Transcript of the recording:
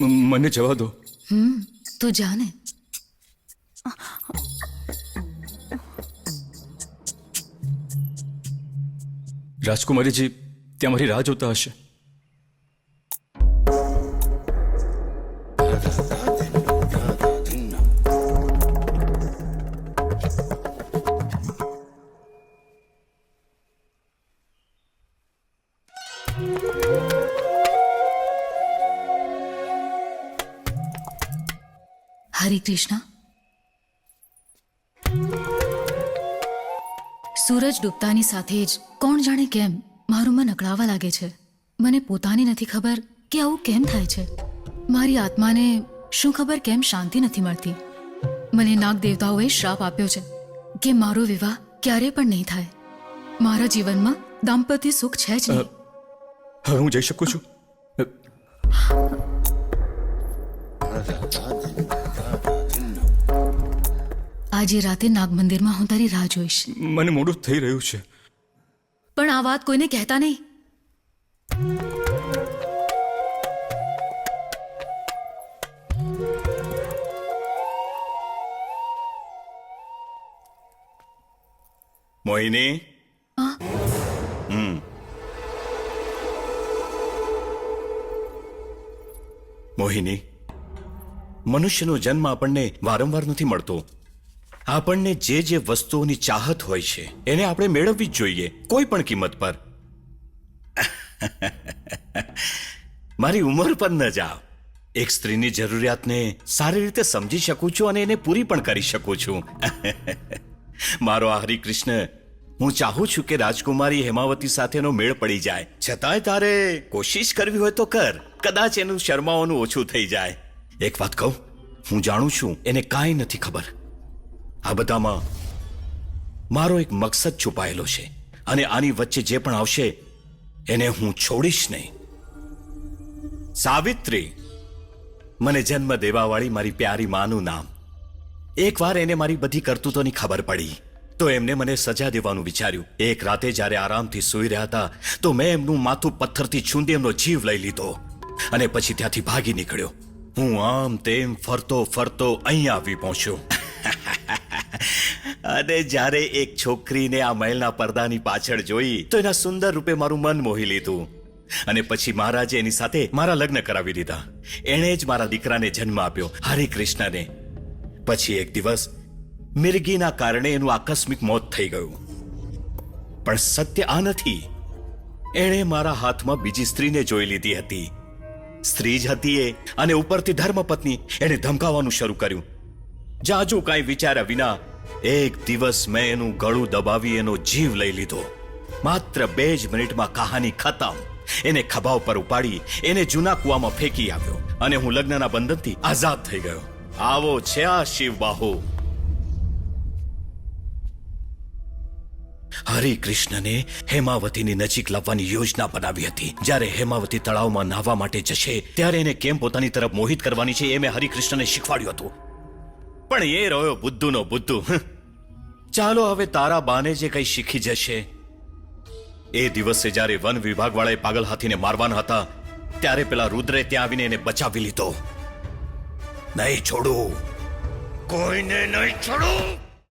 મને જવા દો. હમ તો જાને રાજકુમારીજી ત્યાં મારી રાહ જોતા હશે. હરે કૃષ્ણ. સૂરજ ડૂબતાની સાથે જ કોણ જાણે કેમ મારું મન અકળાવા લાગે છે. મને પોતાની નથી ખબર કે આવું કેમ થાય છે. મારી આત્માને શું ખબર કેમ શાંતિ નથી મળતી. મને નાગ દેવતાઓએ શ્રાપ આપ્યો છે કે મારો વિવાહ ક્યારે પણ નહીં થાય. મારા જીવનમાં દાંપત્ય સુખ છે જ નહીં. હવે હું જઈ શકું છું આજે રાતે નાગ મંદિરમાં હું તારી રાહ જોઈશ. મને મોડું થઈ રહ્યું છે. પણ આ વાત કોઈને કહેતા નહીં. મોહિની મોહિની, મનુષ્યનો જન્મ આપણને વારંવાર નથી મળતો. આપણને જે જે વસ્તુઓની ચાહત હોય છે, એને આપણે મેળવવી જ જોઈએ, કોઈ પણ કિંમત પર. મારી ઉંમર પર ન જાઓ. એક સ્ત્રીની જરૂરિયાતને સારી રીતે સમજી શકું છું અને એને પૂરી પણ કરી શકું છું. મારો આ હરિકૃષ્ણ હું ચાહું છું કે રાજકુમારી હેમાવતી સાથેનો મેળ પડી જાય. છતાંય તારે કોશિશ કરવી હોય તો કર. કદાચ એનું શર્માઓનું ઓછું થઈ જાય. એક વાત કહું, હું જાણું છું, એને કાંઈ નથી ખબર. આ બધામાં મારો એક મકસદ છુપાયેલો છે અને આની વચ્ચે જે પણ આવશે, એને હું છોડીશ નહીં. સાવિત્રી, મને જન્મ દેવાવાળી મારી પ્યારી માનું નામ. એકવાર એને મારી બધી કરતૂતોની ખબર પડી, તો એમને મને સજા દેવાનું વિચાર્યું. એક રાતે જ્યારે આરામથી સૂઈ રહ્યા હતા, તો મેં એમનું માથું પથ્થરથી છૂંદી, એમનો જીવ લઈ લીધો. અને પછી ત્યાંથી ભાગી નીકળ્યો. હું આમ તેમ ફરતો ફરતો અહીં આવી પહોંચ્યો. અને જ્યારે એક છોકરીને આ મહેલના પડદાની પાછળ જોઈ, તો એના સુંદર રૂપે મારું મન મોહી લીધું. અને પછી મહારાજે એની સાથે મારા લગ્ન કરાવી દીધા. એણે જ મારા દીકરાને જન્મ આપ્યો, હરે કૃષ્ણને. પછી એક દિવસ, મિર્ગીના કારણે એનું આકસ્મિક મોત થઈ ગયું. પણ સત્ય આ નથી. એણે મારા હાથમાં બીજી સ્ત્રીને જોઈ લીધી હતી. સ્ત્રી જ હતી એ અને ઉપરથી ધર્મપત્ની એણે ધમકાવવાનું શરૂ કર્યું. જાજુ કાંઈ વિચાર્યા વિના એક દિવસ મેં એનું ગળું દબાવી એનો જીવ લઈ લીધો. માત્ર બે જ મિનિટમાં કહાની ખતમ. એને ખભા ઉપર ઉપાડી એને જૂના કુવામાં ફેંકી આવ્યો અને હું લગ્નના બંધનથી આઝાદ થઈ ગયો. આવો છે આ શિવ બાહુ હરિ કૃષ્ણને હેમાવતીની નજીક લાવવાની યોજના બનાવી હતી. જ્યારે હેમાવતી તળાવમાં નાહવા માટે જશે, ત્યારે એને કેમ પોતાની તરફ મોહિત કરવાની છે એ મેં હરિકૃષ્ણને શીખવાડ્યું હતું. પણ એ રહ્યો બુદ્ધુનો બુદ્ધુ. ચાલો હવે તારા બાને જે કંઈ શીખી જશે. એ દિવસે જ્યારે વન વિભાગવાળાએ પાગલ હાથીને મારવાના હતા, ત્યારે પેલા રુદ્રે ત્યાં આવીને એને બચાવી લીધો. નહીં છોડું. કોઈને નહીં છોડું.